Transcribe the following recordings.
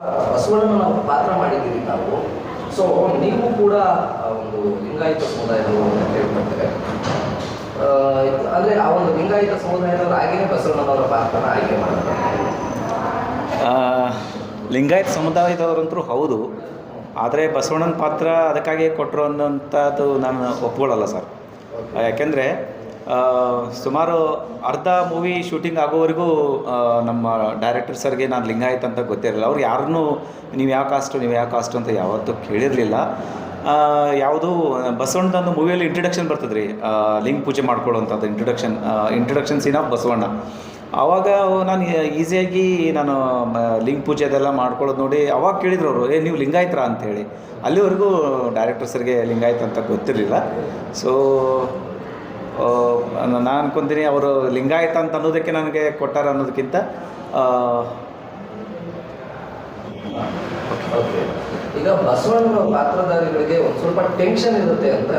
ಬಸವಣ್ಣನ ನಾವು ಪಾತ್ರ ಮಾಡಿದ್ದೀವಿ ನಾವು. ಸೊ ನೀವು ಕೂಡ ಒಂದು ಲಿಂಗಾಯತ ಸಮುದಾಯದವರು ಅಂತ ಕೇಳ್ಕೊಳ್ತೇವೆ. ಆ, ಅಂದ್ರೆ ಆ ಒಂದು ಲಿಂಗಾಯತ ಸಮುದಾಯದವರು ಆಗಿನೇ ಬಸವಣ್ಣನವರ ಪಾತ್ರನ ಆಯ್ಕೆ ಮಾಡ್ತಾರೆ ಲಿಂಗಾಯತ ಸಮುದಾಯದವರಂತೂ ಹೌದು. ಆದರೆ ಬಸವಣ್ಣನ ಪಾತ್ರ ಅದಕ್ಕಾಗಿ ಕೊಟ್ಟರು ಅನ್ನೋಂಥದ್ದು ನಾನು ಒಪ್ಕೊಳ್ಳಲ್ಲ ಸರ್. ಯಾಕೆಂದರೆ ಸುಮಾರು ಅರ್ಧ ಮೂವಿ ಶೂಟಿಂಗ್ ಆಗೋವರೆಗೂ ನಮ್ಮ ಡೈರೆಕ್ಟರ್ ಸರ್ಗೆ ನಾನು ಲಿಂಗಾಯತ್ ಅಂತ ಗೊತ್ತಿರಲಿಲ್ಲ. ಅವ್ರು ಯಾರನ್ನೂ, ನೀವು ಯಾವ ಕಾಸ್ಟು ನೀವು ಯಾವ ಕಾಸ್ಟು ಅಂತ ಯಾವತ್ತೂ ಕೇಳಿರಲಿಲ್ಲ. ಯಾವುದು ಬಸವಣ್ಣದೊಂದು ಮೂವಿಯಲ್ಲಿ ಇಂಟ್ರಡಕ್ಷನ್ ಬರ್ತದ್ರಿ. ಲಿಂಗ್ ಪೂಜೆ ಮಾಡ್ಕೊಳ್ಳೋವಂಥದ್ದು introduction introduction scene of Basavanna. ಆವಾಗ ನಾನು ಈಸಿಯಾಗಿ ನಾನು ಲಿಂಗ್ ಲಿಂಗ ಪೂಜೆ ಅದೆಲ್ಲ ಮಾಡ್ಕೊಳ್ಳೋದು ನೋಡಿ ಅವಾಗ ಕೇಳಿದ್ರು ಅವರು, ಏ, ನೀವು ಲಿಂಗಾಯಿತ ಅಂತ ಹೇಳಿ. ಅಲ್ಲಿವರೆಗೂ ಡೈರೆಕ್ಟರ್ ಸರ್ಗೆ ಲಿಂಗಾಯಿತ ಅಂತ ಗೊತ್ತಿರಲಿಲ್ಲ. ಸೊ ನಾನು ಅನ್ಕೊಂತೀನಿ ಅವರು ಲಿಂಗಾಯತ ಅಂತ ಅನ್ನೋದಕ್ಕೆ ನನಗೆ ಕೊಟ್ಟಾರ ಅನ್ನೋದಕ್ಕಿಂತ ಈಗ ಬಸವಣ್ಣನ ಪಾತ್ರಧಾರಿಗಳಿಗೆ ಒಂದು ಸ್ವಲ್ಪ ಟೆನ್ಷನ್ ಇರುತ್ತೆ ಅಂತ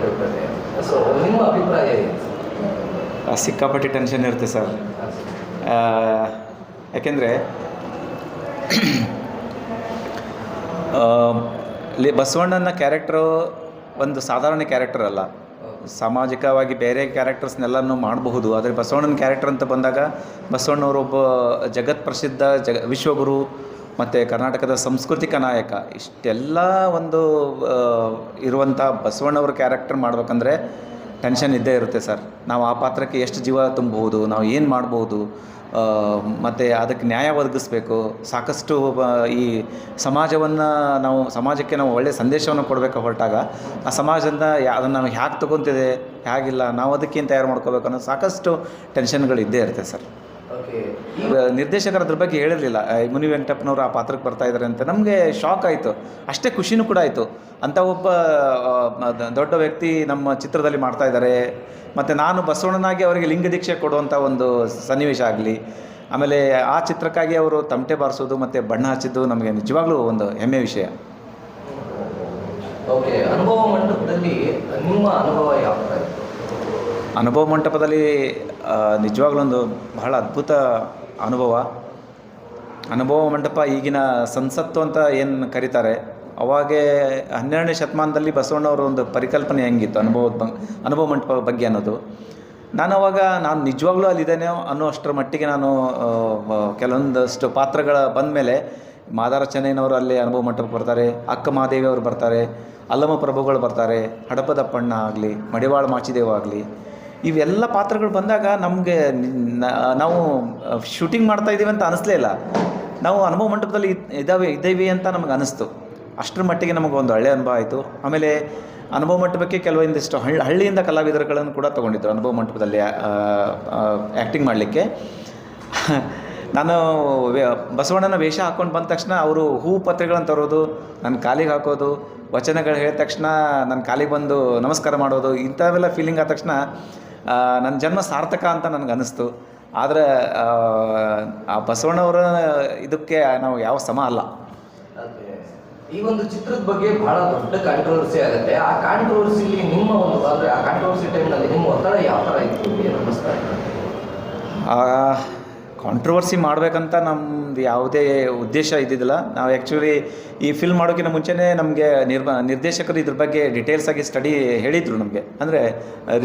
ಹೇಳ್ತಾರೆ. ಸೊ ನಿಮ್ಮ ಅಭಿಪ್ರಾಯ ಸಿಕ್ಕಾಪಟ್ಟೆ ಟೆನ್ಷನ್ ಇರುತ್ತೆ ಸರ್. ಯಾಕೆಂದರೆ ಬಸವಣ್ಣನ ಕ್ಯಾರೆಕ್ಟ್ರು ಒಂದು ಸಾಧಾರಣ ಕ್ಯಾರೆಕ್ಟರ್ ಅಲ್ಲ. ಸಾಮಾಜಿಕವಾಗಿ ಬೇರೆ ಕ್ಯಾರೆಕ್ಟರ್ಸ್ನೆಲ್ಲನೂ ಮಾಡಬಹುದು. ಆದರೆ ಬಸವಣ್ಣನ ಕ್ಯಾರೆಕ್ಟರ್ ಅಂತ ಬಂದಾಗ ಬಸವಣ್ಣವರೊಬ್ಬ ಜಗತ್ ಪ್ರಸಿದ್ಧ ಜಗ ವಿಶ್ವಗುರು, ಮತ್ತು ಕರ್ನಾಟಕದ ಸಾಂಸ್ಕೃತಿಕ ನಾಯಕ. ಇಷ್ಟೆಲ್ಲ ಒಂದು ಇರುವಂಥ ಬಸವಣ್ಣವ್ರ ಕ್ಯಾರೆಕ್ಟರ್ ಮಾಡಬೇಕಂದ್ರೆ ಟೆನ್ಷನ್ ಇದ್ದೇ ಇರುತ್ತೆ ಸರ್. ನಾವು ಆ ಪಾತ್ರಕ್ಕೆ ಎಷ್ಟು ಜೀವ ತುಂಬಬಹುದು, ನಾವು ಏನು ಮಾಡ್ಬೋದು ಮತ್ತು ಅದಕ್ಕೆ ನ್ಯಾಯ ಒದಗಿಸ್ಬೇಕು. ಸಾಕಷ್ಟು ಈ ಸಮಾಜವನ್ನು ನಾವು ಸಮಾಜಕ್ಕೆ ನಾವು ಒಳ್ಳೆಯ ಸಂದೇಶವನ್ನು ಕೊಡಬೇಕು ಹೊರಟಾಗ? ಆ ಸಮಾಜದಿಂದ ಯಾ ಅದನ್ನು ನಾವು ಹ್ಯಾಗೆ ತೊಗೊತಿದೆ ಹೇಗಿಲ್ಲ ನಾವು ಅದಕ್ಕೇನು ತಯಾರು ಮಾಡ್ಕೋಬೇಕು ಅನ್ನೋ ಸಾಕಷ್ಟು ಟೆನ್ಷನ್ಗಳು ಇದ್ದೇ ಇರುತ್ತೆ ಸರ್. ನಿರ್ದೇಶಕರು ಅದ್ರ ಬಗ್ಗೆ ಹೇಳಿರಲಿಲ್ಲ. ಮುನಿ ವೆಂಕಟಪ್ಪನವರು ಆ ಪಾತ್ರಕ್ಕೆ ಬರ್ತಾ ಇದ್ದಾರೆ ಅಂತ. ನಮಗೆ ಶಾಕ್ ಆಯಿತು. ಅಷ್ಟೇ ಖುಷಿನೂ ಕೂಡ ಆಯಿತು. ಅಂಥ ಒಬ್ಬ ದೊಡ್ಡ ವ್ಯಕ್ತಿ ನಮ್ಮ ಚಿತ್ರದಲ್ಲಿ ಮಾಡ್ತಾ ಇದ್ದಾರೆ ಮತ್ತು ನಾನು ಬಸವಣ್ಣನಾಗಿ ಅವರಿಗೆ ಲಿಂಗ ದೀಕ್ಷೆ ಕೊಡುವಂಥ ಒಂದು ಸನ್ನಿವೇಶ ಆಗಲಿ ಆಮೇಲೆ ಆ ಚಿತ್ರಕ್ಕಾಗಿ ಅವರು ತಮಟೆ ಬಾರಿಸೋದು ಮತ್ತು ಬಣ್ಣ ಹಚ್ಚಿದ್ದು ನಮಗೆ ನಿಜವಾಗ್ಲೂ ಒಂದು ಹೆಮ್ಮೆ ವಿಷಯ. ಓಕೆ ಅನುಭವ ಮಂಟಪದಲ್ಲಿ ನಿಮ್ಮ ಅನುಭವ ಯಾವ ಅನುಭವ ಮಂಟಪದಲ್ಲಿ ಆ, ನಿಜವಾಗ್ಲೂ ಒಂದು ಬಹಳ ಅದ್ಭುತ ಅನುಭವ. ಅನುಭವ ಮಂಟಪ ಈಗಿನ ಸಂಸತ್ತು ಅಂತ ಏನು ಕರೀತಾರೆ ಅವಾಗೆ ಹನ್ನೆರಡನೇ ಶತಮಾನದಲ್ಲಿ ಬಸವಣ್ಣವರ ಒಂದು ಪರಿಕಲ್ಪನೆ ಹೆಂಗಿತ್ತು ಅನುಭವದ ಅನುಭವ ಮಂಟಪ ಬಗ್ಗೆ ಅನ್ನೋದು. ನಾನು ಅವಾಗ, ನಾನು ನಿಜವಾಗ್ಲೂ ಅಲ್ಲಿದ್ದೇನೆ ಅನ್ನೋ ಅಷ್ಟರ ಮಟ್ಟಿಗೆ ನಾನು ಕೆಲವೊಂದಷ್ಟು ಪಾತ್ರಗಳ ಬಂದ ಮೇಲೆ ಮಾದಾರ ಚೆನ್ನೈನವರು ಅಲ್ಲಿ ಅನುಭವ ಮಂಟಪಕ್ಕೆ ಬರ್ತಾರೆ, ಅಕ್ಕ ಮಹಾದೇವಿ ಅವರು ಬರ್ತಾರೆ ಅಲ್ಲಮ ಪ್ರಭುಗಳು ಬರ್ತಾರೆ, ಹಡಪದಪ್ಪಣ್ಣ ಆಗಲಿ, ಮಡಿವಾಳ ಮಾಚಿದೇವ ಆಗಲಿ, ಇವೆಲ್ಲ ಪಾತ್ರಗಳು ಬಂದಾಗ ನಮಗೆ ನಾವು ಶೂಟಿಂಗ್ ಮಾಡ್ತಾ ಇದ್ದೀವಿ ಅಂತ ಅನಿಸ್ಲೇ ಇಲ್ಲ. ನಾವು ಅನುಭವ ಮಂಟಪದಲ್ಲಿ ಇದ್- ಇದ್ದಾವೆ ಇದ್ದೀವಿ ಅಂತ ನಮಗೆ ಅನಿಸ್ತು. ಅಷ್ಟರ ಮಟ್ಟಿಗೆ ನಮಗೆ ಒಂದು ಒಳ್ಳೆಯ ಅನುಭವ ಆಯಿತು. ಆಮೇಲೆ ಅನುಭವ ಮಂಟಪಕ್ಕೆ ಕೆಲವೊಂದಿಷ್ಟು ಹಳ್ಳಿ, ಹಳ್ಳಿಯಿಂದ ಕಲಾವಿದರುಗಳನ್ನು ಕೂಡ ತೊಗೊಂಡಿದ್ದರು ಅನುಭವ ಮಂಟಪದಲ್ಲಿ ಆ್ಯಕ್ಟಿಂಗ್ ಮಾಡಲಿಕ್ಕೆ. ನಾನು ಬಸವಣ್ಣನ ವೇಷ ಹಾಕ್ಕೊಂಡು ಬಂದ ತಕ್ಷಣ ಅವರು ಹೂ ಪತ್ರಿಗಳನ್ನು ತರೋದು ನನ್ನ ಕಾಲಿಗೆ ಹಾಕೋದು, ವಚನಗಳು ಹೇಳಿದ ತಕ್ಷಣ ನನ್ನ ಕಾಲಿಗೆ ಬಂದು ನಮಸ್ಕಾರ ಮಾಡೋದು, ಇಂಥವೆಲ್ಲ ಫೀಲಿಂಗ್ ಆದ ತಕ್ಷಣ ನನ್ನ ಜನ್ಮ ಸಾರ್ಥಕ ಅಂತ ನನಗೆ ಅನ್ನಿಸ್ತು ಆದರೆ ಆ ಬಸವಣ್ಣವರ ಇದಕ್ಕೆ ನಾವು ಯಾವ ಸಮ ಅಲ್ಲ. ಈ ಒಂದು ಚಿತ್ರದ ಬಗ್ಗೆ ಬಹಳ ದೊಡ್ಡ ಕಾಂಟ್ರವರ್ಸಿ ಆಗುತ್ತೆ. ಆ ಕಾಂಟ್ರವರ್ಸಿಲಿ ನಿಮ್ಮ ಒಂದು ಅಂದ್ರೆ ಆ ಕಾಂಟ್ರವರ್ಸಿ ಟೈಮ್ನಲ್ಲಿ ನಿಮ್ಮ ಒತ್ತಡ ಯಾವ ಥರ ಇತ್ತು ಏನು ಅನ್ನಿಸ್ತಾ ಕಾಂಟ್ರವರ್ಸಿ ಮಾಡಬೇಕಂತ ನಮ್ಮದು ಯಾವುದೇ ಉದ್ದೇಶ ಇದ್ದಿದ್ದಿಲ್ಲ. ನಾವು ಆ್ಯಕ್ಚುಲಿ ಈ ಫಿಲ್ಮ್ ಮಾಡೋಕ್ಕಿಂತ ಮುಂಚೆನೇ ನಮಗೆ ನಿರ್ಮ, ನಿರ್ದೇಶಕರು ಇದ್ರ ಬಗ್ಗೆ ಡೀಟೇಲ್ಸ್ ಆಗಿ ಸ್ಟಡಿ ಹೇಳಿದರು ನಮಗೆ. ಅಂದರೆ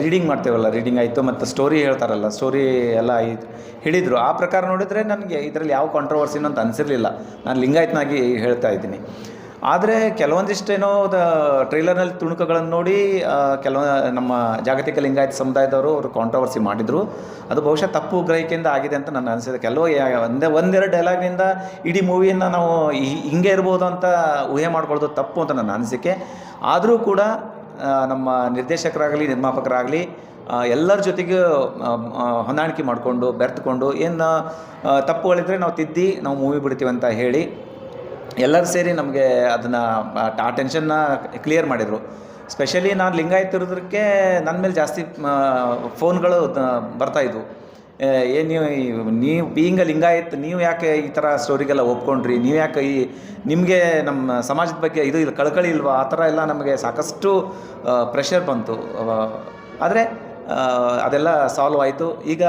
ರೀಡಿಂಗ್ ಮಾಡ್ತೇವಲ್ಲ ರೀಡಿಂಗ್ ಆಯಿತು ಮತ್ತು ಸ್ಟೋರಿ ಹೇಳ್ತಾರಲ್ಲ ಸ್ಟೋರಿ ಎಲ್ಲ ಹೇಳಿದರು. ಆ ಪ್ರಕಾರ ನೋಡಿದರೆ ನನಗೆ ಇದರಲ್ಲಿ ಯಾವ ಕಾಂಟ್ರವರ್ಸಿನೂ ಅಂತ ಅನಿಸಿರಲಿಲ್ಲ. ನಾನು ಲಿಂಗಾಯತ್ನಾಗಿ ಹೇಳ್ತಾ ಇದ್ದೀನಿ. ಆದರೆ ಕೆಲವೊಂದಿಷ್ಟೇನೋ ದ ಟ್ರೈಲರ್ನಲ್ಲಿ ತುಣುಕುಗಳನ್ನು ನೋಡಿ ಕೆಲವ, ನಮ್ಮ ಜಾಗತಿಕ ಲಿಂಗಾಯತ ಸಮುದಾಯದವರು ಅವರು ಕಾಂಟ್ರವರ್ಸಿ ಮಾಡಿದರು. ಅದು ಬಹುಶಃ ತಪ್ಪು ಗ್ರಹಿಕೆಯಿಂದ ಆಗಿದೆ ಅಂತ ನನ್ನ ಅನಿಸಿದೆ. ಕೆಲವು ಒಂದೇ, ಒಂದೆರಡು ಡೈಲಾಗ್ನಿಂದ ಇಡೀ ಮೂವಿಯನ್ನು ನಾವು ಹಿಂಗೆ ಇರ್ಬೋದು ಅಂತ ಊಹೆ ಮಾಡ್ಕೊಳ್ಳೋದು ತಪ್ಪು ಅಂತ ನನ್ನ ಅನಿಸಿಕೆ. ಆದರೂ ಕೂಡ ನಮ್ಮ ನಿರ್ದೇಶಕರಾಗಲಿ, ನಿರ್ಮಾಪಕರಾಗಲಿ ಎಲ್ಲರ ಜೊತೆಗೆ ಹೊಂದಾಣಿಕೆ ಮಾಡಿಕೊಂಡು, ಬೆರೆತುಕೊಂಡು, ಏನು ತಪ್ಪುಗಳಿದ್ರೆ ನಾವು ತಿದ್ದಿ, ನಾವು ಮೂವಿ ಬಿಡ್ತೀವಿ ಅಂತ ಹೇಳಿ ಎಲ್ಲರೂ ಸೇರಿ ನಮಗೆ ಅದನ್ನು, ಆ ಟೆನ್ಷನ್ನ ಕ್ಲಿಯರ್ ಮಾಡಿದರು. ಸ್ಪೆಷಲಿ ನಾನು ಲಿಂಗಾಯತ ಇರೋದಕ್ಕೆ ನನ್ನ ಮೇಲೆ ಜಾಸ್ತಿ ಫೋನ್ಗಳು ಬರ್ತಾಯಿದ್ವು ಏನು ನೀವು ನೀವು ಬೀಯಿಂಗ ಲಿಂಗಾಯತ್, ನೀವು ಯಾಕೆ ಈ ಥರ ಸ್ಟೋರಿಗೆಲ್ಲ ಒಪ್ಕೊಂಡ್ರಿ? ನೀವು ಯಾಕೆ ಈ, ನಿಮಗೆ ನಮ್ಮ ಸಮಾಜದ ಬಗ್ಗೆ ಇದು ಇಲ್ಲ, ಕಳ್ಕಳಿ ಇಲ್ವಾ? ಆ ಥರ ಎಲ್ಲ ನಮಗೆ ಸಾಕಷ್ಟು ಪ್ರೆಷರ್ ಬಂತು. ಆದರೆ ಅದೆಲ್ಲ ಸಾಲ್ವ್ ಆಯಿತು. ಈಗ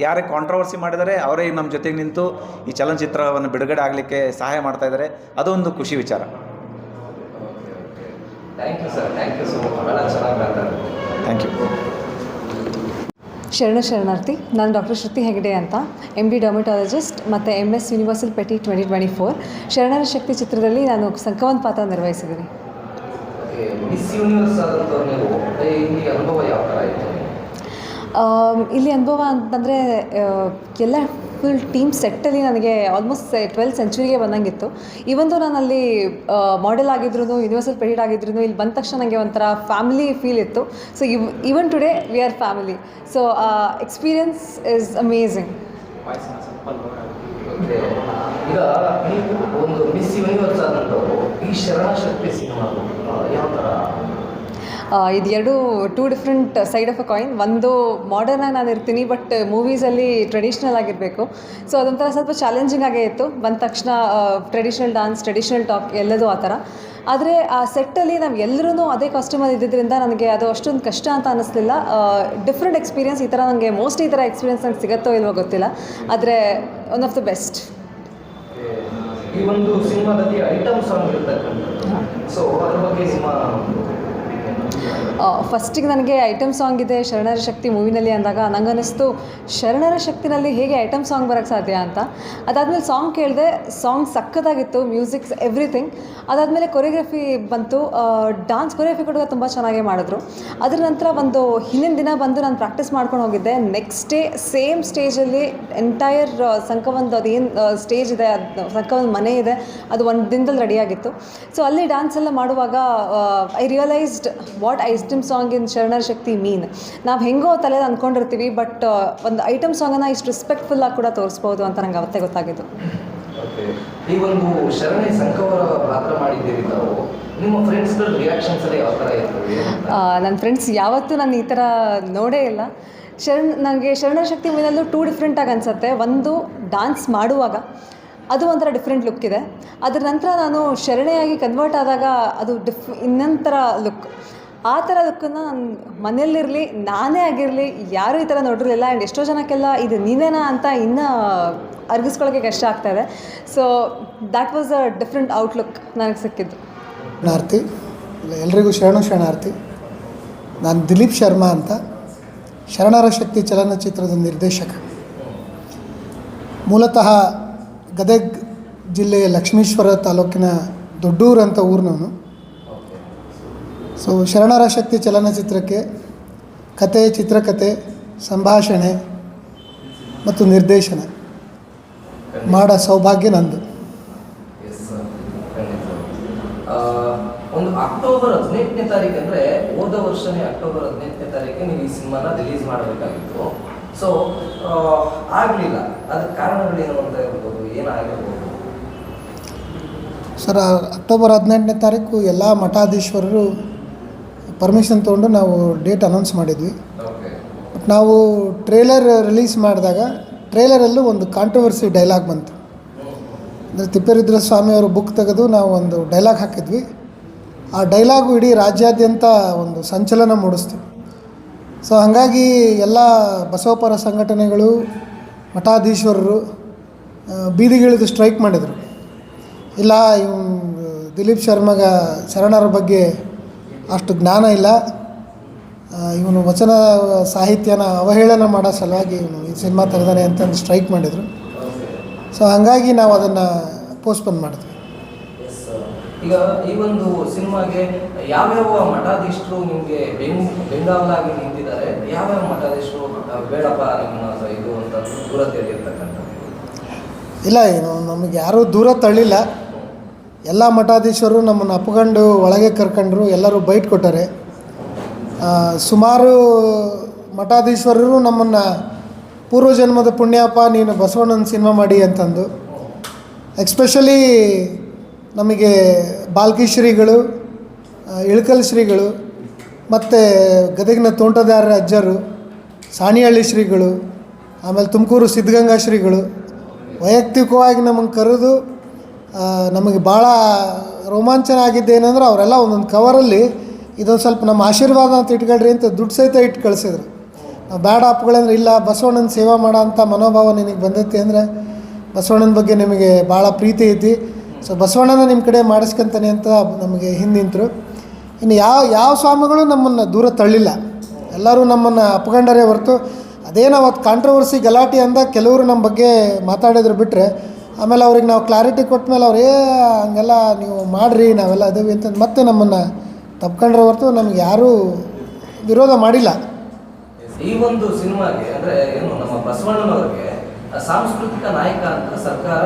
ಯಾರೇ ಕಾಂಟ್ರವರ್ಸಿ ಮಾಡಿದರೆ ಅವರೇ ನಮ್ಮ ಜೊತೆಗೆ ನಿಂತು ಈ ಚಲನಚಿತ್ರವನ್ನು ಬಿಡುಗಡೆ ಆಗಲಿಕ್ಕೆ ಸಹಾಯ ಮಾಡ್ತಾ ಇದ್ದಾರೆ ಅದೊಂದು ಖುಷಿ ವಿಚಾರ. Thank you sir thank you so much ಭಾಳ ಚೆನ್ನಾಗಿ ಮಾತಾಡಿದ್ರು ಥ್ಯಾಂಕ್ ಯು ಶರಣ ಶರಣಾರ್ಥಿ ನಾನು ಡಾಕ್ಟರ್ ಶ್ರುತಿ ಹೆಗಡೆ ಅಂತ. ಎಂ ಬಿ ಡರ್ಮಟಾಲಜಿಸ್ಟ್ ಮತ್ತು M S universal petite twenty twenty four ಶರಣರ ಶಕ್ತಿ ಚಿತ್ರದಲ್ಲಿ ನಾನು ಸಂಕವನ್ ಪಾತ್ರ ನಿರ್ವಹಿಸಿದ್ದೀನಿ ಓಕೆ ಮಿಸ್ ಯೂನಿವರ್ಸ್ ಆದಂಥವ್ರು ನೀವು ಏ, ಇಲ್ಲಿ ಅನುಭವ ಅಂತಂದರೆ ಎಲ್ಲ ಫುಲ್ ಟೀಮ್ ಸೆಟ್ಟಲ್ಲಿ ನನಗೆ ಆಲ್ಮೋಸ್ಟ್ ಟ್ವೆಲ್ ಸೆಂಚುರಿಗೆ ಬಂದಂಗಿತ್ತು. ಇವೊಂದು ನಾನು ಅಲ್ಲಿ ಮಾಡೆಲ್ ಆಗಿದ್ರು ಯೂನಿವರ್ಸಲ್ ಪೆರಿಡ್ ಆಗಿದ್ರು ಇಲ್ಲಿ ಬಂದ ತಕ್ಷಣ ನನಗೆ ಒಂಥರ ಫ್ಯಾಮಿಲಿ ಫೀಲ್ ಇತ್ತು. So ev even today we are family so experience is amazing ಈಗ ಒಂದು ಈ ಶರಣಶಕ್ತಿ ಸಿನಿಮಾ ಇದು ಎರಡು two different side of a coin ಒಂದು ಮಾಡರ್ನಾಗಿ ನಾನು ಇರ್ತೀನಿ ಬಟ್ ಮೂವೀಸಲ್ಲಿ ಟ್ರೆಡಿಷ್ನಲ್ ಆಗಿರಬೇಕು. ಸೊ ಅದೊಂಥರ ಸ್ವಲ್ಪ ಚಾಲೆಂಜಿಂಗ್ ಆಗೇ ಇತ್ತು. ಬಂದ ತಕ್ಷಣ ಟ್ರೆಡಿಷ್ನಲ್ ಡಾನ್ಸ್ ಟ್ರೆಡಿಷ್ನಲ್ ಟಾಕ್ ಎಲ್ಲದೂ ಆ ಥರ. ಆದರೆ ಆ ಸೆಟ್ಟಲ್ಲಿ ನಾವು ಎಲ್ಲರೂ ಅದೇ ಕಾಸ್ಟ್ಯೂಮಲ್ಲಿ ಇದ್ದಿದ್ದರಿಂದ ನನಗೆ ಅದು ಅಷ್ಟೊಂದು ಕಷ್ಟ ಅಂತ ಅನ್ನಿಸ್ಲಿಲ್ಲ ಡಿಫ್ರೆಂಟ್ ಎಕ್ಸ್ಪೀರಿಯನ್ಸ್ ಈ ಥರ ನನಗೆ ಮೋಸ್ಟ್ಲಿ ಈ ಥರ ಎಕ್ಸ್ಪೀರಿಯನ್ಸ್ ನನಗೆ ಸಿಗುತ್ತೋ ಇಲ್ವೋ ಗೊತ್ತಿಲ್ಲ. ಆದರೆ ಒನ್ ಆಫ್ ದ ಬೆಸ್ಟ್ ಈ ಒಂದು ಸಿನಿಮಾದಲ್ಲಿ ಐಟಮ್ ಸಾಂಗ್ ಇರ್ತಕ್ಕಂಥದ್ದು. ಸೊ ಅದ್ರ ಬಗ್ಗೆ ನಿಮ್ಮ ಫಸ್ಟಿಗೆ ನನಗೆ ಐಟಮ್ ಸಾಂಗ್ ಇದೆ, ಶರಣರ ಶಕ್ತಿ ಮೂವಿನಲ್ಲಿ ಅಂದಾಗ ನನಗನ್ನಿಸ್ತು ಶರಣರ ಶಕ್ತಿನಲ್ಲಿ ಹೇಗೆ ಐಟಮ್ ಸಾಂಗ್ ಬರೋಕ್ಕೆ ಸಾಧ್ಯ ಅಂತ. ಅದಾದಮೇಲೆ ಸಾಂಗ್ ಕೇಳಿದೆ ಸಾಂಗ್ ಸಕ್ಕತ್ತಾಗಿತ್ತು ಮ್ಯೂಸಿಕ್ಸ್ ಎವ್ರಿಥಿಂಗ್ ಅದಾದಮೇಲೆ ಕೊರಿಯೋಗ್ರಫಿ ಬಂತು ಡಾನ್ಸ್ ಕೊರಿಯೋಗ್ರಫಿ ಕೂಡ ತುಂಬ ಚೆನ್ನಾಗೇ ಮಾಡಿದ್ರು. ಅದರ ನಂತರ ಒಂದು ಹಿಂದಿನ ದಿನ ಬಂದು ನಾನು ಪ್ರಾಕ್ಟೀಸ್ ಮಾಡ್ಕೊಂಡು ಹೋಗಿದ್ದೆ. ನೆಕ್ಸ್ಟ್ ಡೇ ಸೇಮ್ ಸ್ಟೇಜಲ್ಲಿ ಎಂಟೈರ್ ಸಂಕವಂದು ಅದೇನು ಸ್ಟೇಜ್ ಇದೆ, ಅದು ಸಂಕವಂದು ಮನೆ ಇದೆ, ಅದು ಒಂದು ದಿನದಲ್ಲಿ ರೆಡಿಯಾಗಿತ್ತು ಸೊ ಅಲ್ಲಿ ಡ್ಯಾನ್ಸ್ ಎಲ್ಲ ಮಾಡುವಾಗ I realised what item song in Sharanara Shakti mean. ನಾವು ಹೆಂಗೋ ತಲೆ ಅಂದ್ಕೊಂಡಿರ್ತೀವಿ ಬಟ್ ಒಂದು ಐಟಮ್ ಸಾಂಗನ್ನು ಇಷ್ಟು ರೆಸ್ಪೆಕ್ಟ್ಫುಲ್ಲಾಗಿ ಕೂಡ ತೋರಿಸ್ಬೋದು ಅಂತ ನಂಗೆ ಅವತ್ತೇ ಗೊತ್ತಾಗಿದ್ದು. ಈ ಒಂದು ಶರಣೆ ಸಂಕವರ ಪಾತ್ರ ಮಾಡಿದ್ದೀರಿ ನಾವು ನಿಮ್ಮ ಫ್ರೆಂಡ್ಸ್ಗಳ ರಿಯಾಕ್ಷನ್ಸ್ ಎಲ್ಲ ಯಾವ ಥರ ಇರ್ತವೆ? ಅಂತ? ನನ್ನ ಫ್ರೆಂಡ್ಸ್ ಯಾವತ್ತೂ ನಾನು ಈ ಥರ ನೋಡೇ ಇಲ್ಲ. ಶರಣ್ ನನಗೆ ಶರಣರ ಶಕ್ತಿ ಮೀನಲ್ಲೂ ಟೂ ಡಿಫ್ರೆಂಟಾಗಿ ಅನಿಸುತ್ತೆ. ಒಂದು ಡಾನ್ಸ್ ಮಾಡುವಾಗ ಅದು ಒಂಥರ ಡಿಫ್ರೆಂಟ್ ಲುಕ್ ಇದೆ. ಅದರ ನಂತರ ನಾನು ಶರಣೆಯಾಗಿ ಕನ್ವರ್ಟ್ ಆದಾಗ ಅದು ಡಿಫ್ ಇನ್ನೊಂಥರ ಲುಕ್ ಆ ಥರ ಲುಕ್ಕನ್ನು ನಾನು ಮನೆಯಲ್ಲಿರಲಿ, ನಾನೇ ಆಗಿರಲಿ, ಯಾರೂ ಈ ಥರ ನೋಡಿರಲಿಲ್ಲ ಆ್ಯಂಡ್ ಎಷ್ಟೋ ಜನಕ್ಕೆಲ್ಲ ಇದು ನೀನೇನಾ ಅಂತ ಇನ್ನೂ ಅರ್ಗಿಸ್ಕೊಳ್ಳೋಕ್ಕೆ ಕಷ್ಟ ಆಗ್ತಾ ಇದೆ. So that was a different outlook ನನಗೆ ಸಿಕ್ಕಿದ್ದು. ಶರಣಾರ್ಥಿ ಎಲ್ರಿಗೂ ಶರಣು ಶರಣಾರ್ಥಿ ನಾನು ದಿಲೀಪ್ ಶರ್ಮಾ ಅಂತ, ಶರಣರ ಶಕ್ತಿ ಚಲನಚಿತ್ರದ ನಿರ್ದೇಶಕ. ಮೂಲತಃ ಗದಗ್ ಜಿಲ್ಲೆಯ ಲಕ್ಷ್ಮೀಶ್ವರ ತಾಲೂಕಿನ ದೊಡ್ಡೂರು ಅಂತ ಊರಿನವನು. ಸೊ ಶರಣರ ಶಕ್ತಿ ಚಲನಚಿತ್ರಕ್ಕೆ ಕತೆ ಚಿತ್ರಕಥೆ ಸಂಭಾಷಣೆ ಮತ್ತು ನಿರ್ದೇಶನ ಮಾಡೋ ಸೌಭಾಗ್ಯ ನಂದು. ಒಂದು ಅಕ್ಟೋಬರ್ ಹದಿನೆಂಟನೇ ತಾರೀಕು ಅಂದರೆ ಹೋದ ವರ್ಷನೇ ಅಕ್ಟೋಬರ್ ಹದಿನೆಂಟನೇ ತಾರೀಕು ನೀವು ಈ ಸಿನಿಮಾನ ರಿಲೀಸ್ ಮಾಡಬೇಕಾಗಿತ್ತು. ಸೊ ಆಗಲಿಲ್ಲ. ಅದಕ್ಕೆ ಕಾರಣಗಳೇನು ಅಂತ ಹೇಳ್ಬೋದು? ಏನಾಗಿರ್ಬೋದು? ಸರ್ ಅಕ್ಟೋಬರ್ ಹದಿನೆಂಟನೇ ತಾರೀಕು ಎಲ್ಲ ಮಠಾಧೀಶ್ವರರು ಪರ್ಮಿಷನ್ ತೊಗೊಂಡು ನಾವು ಡೇಟ್ ಅನೌನ್ಸ್ ಮಾಡಿದ್ವಿ. ಬಟ್ ನಾವು ಟ್ರೇಲರ್ ರಿಲೀಸ್ ಮಾಡಿದಾಗ ಟ್ರೇಲರಲ್ಲೂ ಒಂದು ಕಾಂಟ್ರವರ್ಸಿ ಡೈಲಾಗ್ ಬಂತು. ಅಂದರೆ ತಿಪ್ಪೇರುದ್ರ ಸ್ವಾಮಿಯವರು ಬುಕ್ ತೆಗೆದು ನಾವು ಒಂದು ಡೈಲಾಗ್ ಹಾಕಿದ್ವಿ. ಆ ಡೈಲಾಗು ಇಡೀ ರಾಜ್ಯಾದ್ಯಂತ ಒಂದು ಸಂಚಲನ ಮೂಡಿಸ್ತು. ಸೊ ಹಾಗಾಗಿ ಎಲ್ಲ ಬಸವಪರ ಸಂಘಟನೆಗಳು ಮಠಾಧೀಶ್ವರರು ಬೀದಿಗಿಳಿದು ಸ್ಟ್ರೈಕ್ ಮಾಡಿದರು. ಇಲ್ಲ ಇವ್ ದಿಲೀಪ್ ಶರ್ಮಗ ಶರಣರ ಬಗ್ಗೆ ಅಷ್ಟು ಜ್ಞಾನ ಇಲ್ಲ. ಇವನು ವಚನ ಸಾಹಿತ್ಯನ ಅವಹೇಳನ ಮಾಡೋ ಸಲುವಾಗಿ ಇವನು ಈ ಸಿನಿಮಾ ತೆಗೆದಾನೆ ಅಂತಂದು ಸ್ಟ್ರೈಕ್ ಮಾಡಿದರು. ಸೊ ಹಾಗಾಗಿ ನಾವು ಅದನ್ನು ಪೋಸ್ಟ್ಪೋನ್ ಮಾಡಿದ್ವಿ. ಈಗ ಈ ಒಂದು ಸಿನಿಮಾಗೆ ಯಾವ್ಯಾವ ಮಠಾಧೀಶರು ನಿಮಗೆ ಬೆಂಗ್ ಬೆಂಗಾವಲಾಗಿ ನಿಂತಿದ್ದಾರೆ? ಯಾವ್ಯಾವ ಮಠಾಧೀಶರು ಬೇಡಪ್ಪ ನಿಮ್ಮ ಇದು ಅಂತ ದೂರ ಇರ್ತಕ್ಕಂಥದ್ದು ಇಲ್ಲ ಏನು ನಮಗೆ ಯಾರೂ ದೂರ ತಳ್ಳಿಲ್ಲ. ಎಲ್ಲ ಮಠಾಧೀಶರು ನಮ್ಮನ್ನು ಅಪ್ಕೊಂಡು ಒಳಗೆ ಕರ್ಕೊಂಡ್ರು, ಎಲ್ಲರೂ ಬೈಟ್ ಕೊಟ್ಟಾರೆ. ಸುಮಾರು ಮಠಾಧೀಶ್ವರರು ನಮ್ಮನ್ನು ಪೂರ್ವಜನ್ಮದ ಪುಣ್ಯಪ್ಪ, ನೀನು ಬಸವಣ್ಣನ ಸಿನಿಮಾ ಮಾಡಿ ಅಂತಂದು. ಎಕ್ಸ್ಪೆಷಲಿ ನಮಗೆ ಬಾಲ್ಕಿ ಶ್ರೀಗಳು ಇಳಕಲ್ ಶ್ರೀಗಳು, ಮತ್ತು ಗದಗಿನ ತೋಂಟದಾರ ಅಜ್ಜರು, ಸಾಣಿಹಳ್ಳಿ ಶ್ರೀಗಳು, ಆಮೇಲೆ ತುಮಕೂರು ಸಿದ್ಧಗಂಗಾ ಶ್ರೀಗಳು, ವೈಯಕ್ತಿಕವಾಗಿ ನಮಗೆ ಕರೆದು ನಮಗೆ ಭಾಳ ರೋಮಾಂಚನ ಆಗಿದ್ದೇನೆಂದ್ರೆ ಅವರೆಲ್ಲ ಒಂದೊಂದು ಕವರಲ್ಲಿ ಇದೊಂದು ಸ್ವಲ್ಪ ನಮ್ಮ ಆಶೀರ್ವಾದ ಅಂತ ಇಟ್ಕೊಳ್ರಿ ಅಂತ ದುಡ್ಡು ಸಹಿತ ಇಟ್ಟು ಕಳಿಸಿದ್ರು. ನಾವು ಬೇಡ ಅಪ್ಗಳಂದ್ರೆ ಇಲ್ಲ, ಬಸವಣ್ಣನ ಸೇವಾ ಮಾಡೋ ಅಂಥ ಮನೋಭಾವ ನಿನಗೆ ಬಂದೈತಿ ಅಂದರೆ ಬಸವಣ್ಣನ ಬಗ್ಗೆ ನಿಮಗೆ ಭಾಳ ಪ್ರೀತಿ ಐತಿ. ಸೊ ಬಸವಣ್ಣನ ನಿಮ್ಮ ಕಡೆ ಮಾಡಿಸ್ಕೊಂತಾನೆ ಅಂತ ನಮಗೆ ಹಿಂದಿಂತರು ಇನ್ನು ಯಾವ ಯಾವ ಸ್ವಾಮಿಗಳು ನಮ್ಮನ್ನು ದೂರ ತಳ್ಳಿಲ್ಲ. ಎಲ್ಲರೂ ನಮ್ಮನ್ನು ಅಪ್ಕೊಂಡರೆ ಹೊರತು. ಅದೇನೋ ಅವತ್ತು ಕಾಂಟ್ರವರ್ಸಿ ಗಲಾಟೆ ಅಂದ ಕೆಲವರು ನಮ್ಮ ಬಗ್ಗೆ ಮಾತಾಡಿದ್ರು ಬಿಟ್ಟರೆ ಆಮೇಲೆ ಅವ್ರಿಗೆ ನಾವು ಕ್ಲಾರಿಟಿ ಕೊಟ್ಟ ಮೇಲೆ ಅವ್ರು ಏ ಹಂಗೆಲ್ಲ ನೀವು ಮಾಡಿರಿ ನಾವೆಲ್ಲ ಅದೇವಿ ಅಂತ ಮತ್ತೆ ನಮ್ಮನ್ನು ತಪ್ಕೊಂಡ್ರೆ ಹೊರತು ನಮ್ಗೆ ಯಾರೂ ವಿರೋಧ ಮಾಡಿಲ್ಲ. ಈ ಒಂದು ಸಿನಿಮಾಗೆ ಅಂದರೆ ಏನು ನಮ್ಮ ಬಸವಣ್ಣನವರಿಗೆ ಸಾಂಸ್ಕೃತಿಕ ನಾಯಕ ಅಂತ ಸರ್ಕಾರ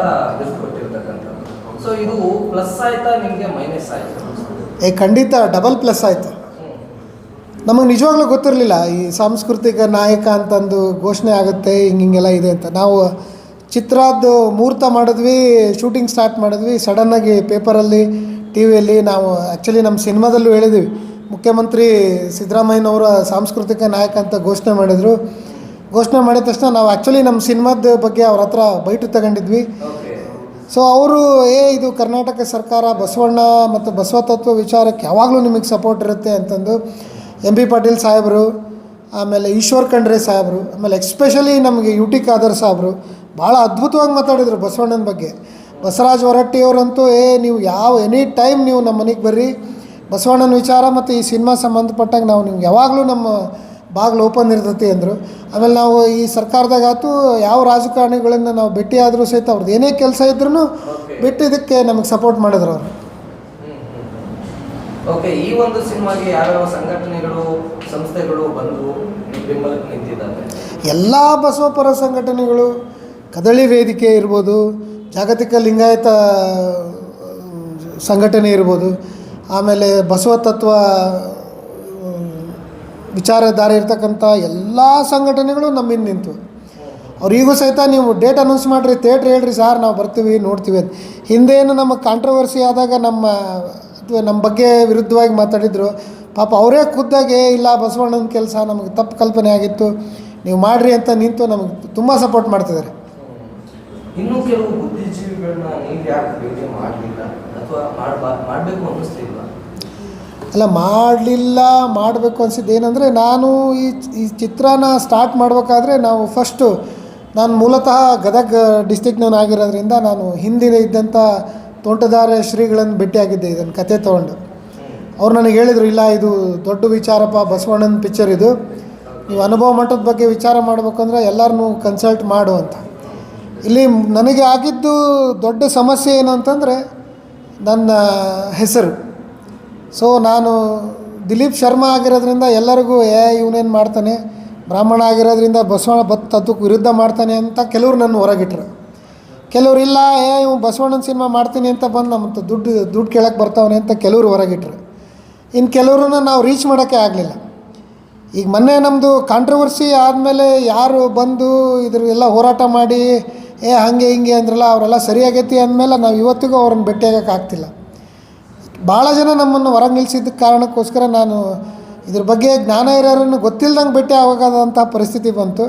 ಕೊಟ್ಟಿರ್ತಕ್ಕಂಥದ್ದು. ಸೊ ಇದು ಪ್ಲಸ್ ಆಯ್ತಾ ನಿಮಗೆ ಮೈನಸ್ ಆಯ್ತಾ? ಏ ಖಂಡಿತ ಡಬಲ್ ಪ್ಲಸ್ ಆಯಿತು. ನಮಗೆ ನಿಜವಾಗ್ಲೂ ಗೊತ್ತಿರಲಿಲ್ಲ ಈ ಸಾಂಸ್ಕೃತಿಕ ನಾಯಕ ಅಂತಂದು ಘೋಷಣೆ ಆಗುತ್ತೆ ಹಿಂಗೆ ಹಿಂಗೆಲ್ಲ ಇದೆ ಅಂತ. ನಾವು ಚಿತ್ರದ್ದು ಮುಹೂರ್ತ ಮಾಡಿದ್ವಿ ಶೂಟಿಂಗ್ ಸ್ಟಾರ್ಟ್ ಮಾಡಿದ್ವಿ. ಸಡನ್ನಾಗಿ ಪೇಪರಲ್ಲಿ ಟಿ ವಿಯಲ್ಲಿ ನಾವು ಆ್ಯಕ್ಚುಲಿ ನಮ್ಮ ಸಿನಿಮಾದಲ್ಲೂ ಹೇಳಿದ್ವಿ. ಮುಖ್ಯಮಂತ್ರಿ ಸಿದ್ದರಾಮಯ್ಯನವರ ಸಾಂಸ್ಕೃತಿಕ ನಾಯಕ ಅಂತ ಘೋಷಣೆ ಮಾಡಿದರು. ಘೋಷಣೆ ಮಾಡಿದ ತಕ್ಷಣ ನಾವು ಆ್ಯಕ್ಚುಲಿ ನಮ್ಮ ಸಿನಿಮಾದ ಬಗ್ಗೆ ಅವ್ರ ಹತ್ರ ಬೈಟು ತಗೊಂಡಿದ್ವಿ. ಸೊ ಅವರು, ಏ, ಇದು ಕರ್ನಾಟಕ ಸರ್ಕಾರ, ಬಸವಣ್ಣ ಮತ್ತು ಬಸವ ತತ್ವ ವಿಚಾರಕ್ಕೆ ಯಾವಾಗಲೂ ನಿಮಗೆ ಸಪೋರ್ಟ್ ಇರುತ್ತೆ ಅಂತಂದು ಎಂ ಬಿ ಪಾಟೀಲ್ ಸಾಹೇಬರು, ಆಮೇಲೆ ಈಶ್ವರ್ ಖಂಡ್ರೆ ಸಾಹೇಬರು, ಆಮೇಲೆ ಎಕ್ಸ್ಪೆಷಲಿ ನಮಗೆ ಯು ಟಿ ಖಾದರ್ ಸಾಹೇಬರು ಭಾಳ ಅದ್ಭುತವಾಗಿ ಮಾತಾಡಿದರು ಬಸವಣ್ಣನ ಬಗ್ಗೆ. ಬಸವರಾಜ್ ಹೊರಟ್ಟಿಯವರಂತೂ ಏ ನೀವು ಯಾವ ಎನಿ ಟೈಮ್ ನೀವು ನಮ್ಮ ಮನೆಗೆ ಬರ್ರಿ. ಬಸವಣ್ಣನ ವಿಚಾರ ಮತ್ತು ಈ ಸಿನಿಮಾ ಸಂಬಂಧಪಟ್ಟಾಗ ನಾವು ನಿಮ್ಗೆ ಯಾವಾಗಲೂ ನಮ್ಮ ಬಾಗಿಲು ಓಪನ್ ಇರ್ತೈತಿ ಅಂದರು. ಆಮೇಲೆ ನಾವು ಈ ಸರ್ಕಾರದಾಗ ಆಯ್ತು ಯಾವ ರಾಜಕಾರಣಿಗಳನ್ನ ನಾವು ಭೇಟಿ ಆದರೂ ಸಹಿತ ಅವ್ರದ್ದು ಏನೇ ಕೆಲಸ ಇದ್ರೂ ಬಿಟ್ಟು ಇದಕ್ಕೆ ನಮಗೆ ಸಪೋರ್ಟ್ ಮಾಡಿದ್ರು ಅವರು. ಓಕೆ ಈ ಒಂದು ಸಿನಿಮಾಗೆ ಯಾವ್ಯಾವ ಸಂಘಟನೆಗಳು ಸಂಸ್ಥೆಗಳು ಬಂದು ಬೆಂಬಲಕ್ಕೆ ನಿಂತಿದ್ದಾವೆ? ಎಲ್ಲ ಬಸವಪರ ಸಂಘಟನೆಗಳು ಕದಳಿ ವೇದಿಕೆ ಇರ್ಬೋದು, ಜಾಗತಿಕ ಲಿಂಗಾಯತ ಸಂಘಟನೆ ಇರ್ಬೋದು, ಆಮೇಲೆ ಬಸವ ತತ್ವ ವಿಚಾರಧಾರೆ ಇರ್ತಕ್ಕಂಥ ಎಲ್ಲ ಸಂಘಟನೆಗಳು ನಮ್ಮಿಂದ ನಿಂತು. ಅವ್ರಿಗೂ ಸಹಿತ ನೀವು ಡೇಟ್ ಅನೌನ್ಸ್ ಮಾಡಿರಿ, ಥಿಯೇಟ್ರ್ ಹೇಳ್ರಿ, ಸಾರ್ ನಾವು ಬರ್ತೀವಿ, ನೋಡ್ತೀವಿ ಅಂತ. ಹಿಂದೇನು ನಮ್ಮ ಕಾಂಟ್ರವರ್ಸಿ ಆದಾಗ ನಮ್ಮ, ಅಥವಾ ನಮ್ಮ ಬಗ್ಗೆ ವಿರುದ್ಧವಾಗಿ ಮಾತಾಡಿದರು. ಪಾಪ ಅವರೇ ಖುದ್ದಾಗೆ, ಇಲ್ಲ ಬಸವಣ್ಣನ ಕೆಲಸ ನಮಗೆ ತಪ್ಪು ಕಲ್ಪನೆ ಆಗಿತ್ತು, ನೀವು ಮಾಡಿರಿ ಅಂತ ನಿಂತು ನಮಗೆ ತುಂಬ ಸಪೋರ್ಟ್ ಮಾಡ್ತಿದ್ದಾರೆ. ಇನ್ನೂ ಕೆಲವು ಬುದ್ಧಿಜೀವಿಗಳನ್ನ ನೀವು ಯಾಕೆ ಭೇಟಿ ಮಾಡಲಿಲ್ಲ ಅಥವಾ ಮಾಡಬಾ, ಮಾಡಬೇಕು ಅನ್ನಿಸ್ತಿಲ್ವಾ ಅಲ್ಲ, ಮಾಡಲಿಲ್ಲ, ಮಾಡಬೇಕು ಅನಿಸಿದ್ದು ಏನಂದರೆ ನಾನು ಈ ಈ ಚಿತ್ರನ ಸ್ಟಾರ್ಟ್ ಮಾಡಬೇಕಾದ್ರೆ ನಾವು ಫಸ್ಟು ನಾನು ಮೂಲತಃ ಗದಗ ಡಿಸ್ಟಿಕ್ನವನಾಗಿರೋದ್ರಿಂದ ನಾನು ಹಿಂದಿನ ಇದ್ದಂಥ ತೋಂಟದಾರ ಶ್ರೀಗಳನ್ನು ಭೇಟಿಯಾಗಿದ್ದೆ ಇದನ್ನು ಕತೆ ತೊಗೊಂಡು. ಅವ್ರು ನನಗೆ ಹೇಳಿದರು, ಇಲ್ಲ, ಇದು ದೊಡ್ಡ ವಿಚಾರಪ್ಪ, ಬಸವಣ್ಣನ ಪಿಕ್ಚರ್ ಇದು. ನೀವು ಅನುಭವ ಮಟ್ಟದ ಬಗ್ಗೆ ವಿಚಾರ ಮಾಡಬೇಕಂದ್ರೆ ಎಲ್ಲರನ್ನೂ ಕನ್ಸಲ್ಟ್ ಮಾಡು ಅಂತ. ಇಲ್ಲಿ ನನಗೆ ಆಗಿದ್ದು ದೊಡ್ಡ ಸಮಸ್ಯೆ ಏನು ಅಂತಂದರೆ ನನ್ನ ಹೆಸರು. ಸೊ ನಾನು ದಿಲೀಪ್ ಶರ್ಮಾ ಆಗಿರೋದ್ರಿಂದ ಎಲ್ಲರಿಗೂ ಏ ಇವನೇನು ಮಾಡ್ತಾನೆ, ಬ್ರಾಹ್ಮಣ ಆಗಿರೋದ್ರಿಂದ ಬಸವಣ್ಣ ಬತ್ ಅದಕ್ಕೆ ವಿರುದ್ಧ ಮಾಡ್ತಾನೆ ಅಂತ ಕೆಲವರು ನನ್ನ ಹೊರಗಿಟ್ರು. ಕೆಲವರು ಇಲ್ಲ, ಏ ಇವ್ ಬಸವಣ್ಣನ ಸಿನಿಮಾ ಮಾಡ್ತೀನಿ ಅಂತ ಬಂದು ನಮ್ಮ ದುಡ್ಡು ದುಡ್ಡು ಕೇಳಕ್ಕೆ ಬರ್ತಾವನೆ ಅಂತ ಕೆಲವರು ಹೊರಗಿಟ್ರು. ಇನ್ನು ಕೆಲವ್ರನ್ನ ನಾವು ರೀಚ್ ಮಾಡೋಕ್ಕೆ ಆಗಲಿಲ್ಲ. ಈಗ ಮೊನ್ನೆ ನಮ್ಮದು ಕಾಂಟ್ರವರ್ಸಿ ಆದಮೇಲೆ ಯಾರು ಬಂದು ಇದ್ರ ಎಲ್ಲ ಹೋರಾಟ ಮಾಡಿ ಏ, ಹಾಗೆ ಹಿಂಗೆ ಅಂದ್ರಲ್ಲ, ಅವರೆಲ್ಲ ಸರಿಯಾಗೈತಿ ಅಂದಮೇಲೆ ನಾವು ಇವತ್ತಿಗೂ ಅವ್ರನ್ನ ಭೇಟಿಯಾಗಕ್ಕೆ ಆಗ್ತಿಲ್ಲ. ಭಾಳ ಜನ ನಮ್ಮನ್ನು ಹೊರಗೆ ನಿಲ್ಲಿಸಿದ್ದ ಕಾರಣಕ್ಕೋಸ್ಕರ ನಾನು ಇದ್ರ ಬಗ್ಗೆ ಜ್ಞಾನ ಇರೋರನ್ನು ಗೊತ್ತಿಲ್ಲದಂಗೆ ಭೇಟಿ ಆಗೋದಂಥ ಪರಿಸ್ಥಿತಿ ಬಂತು.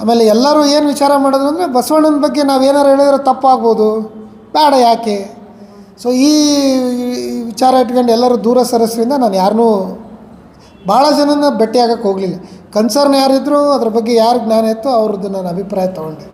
ಆಮೇಲೆ ಎಲ್ಲರೂ ಏನು ವಿಚಾರ ಮಾಡೋದು ಅಂದರೆ, ಬಸವಣ್ಣನ ಬಗ್ಗೆ ನಾವು ಏನಾರು ಹೇಳಿದ್ರೆ ತಪ್ಪಾಗ್ಬೋದು. ಬೇಡ ಯಾಕೆ? ಸೊ ಈ ಈ ವಿಚಾರ ಇಟ್ಕೊಂಡು ಎಲ್ಲರೂ ದೂರ ಸರಿಸ್ರಿಂದ ನಾನು ಯಾರನ್ನೂ ಭಾಳ ಜನನ ಭೇಟಿಯಾಗಕ್ಕೆ ಹೋಗಲಿಲ್ಲ. ಕನ್ಸರ್ನ್ ಯಾರಿದ್ರು ಅದ್ರ ಬಗ್ಗೆ ಯಾರು ಜ್ಞಾನ ಇತ್ತು ಅವ್ರದ್ದು ನಾನು ಅಭಿಪ್ರಾಯ ತೊಗೊಂಡೆ.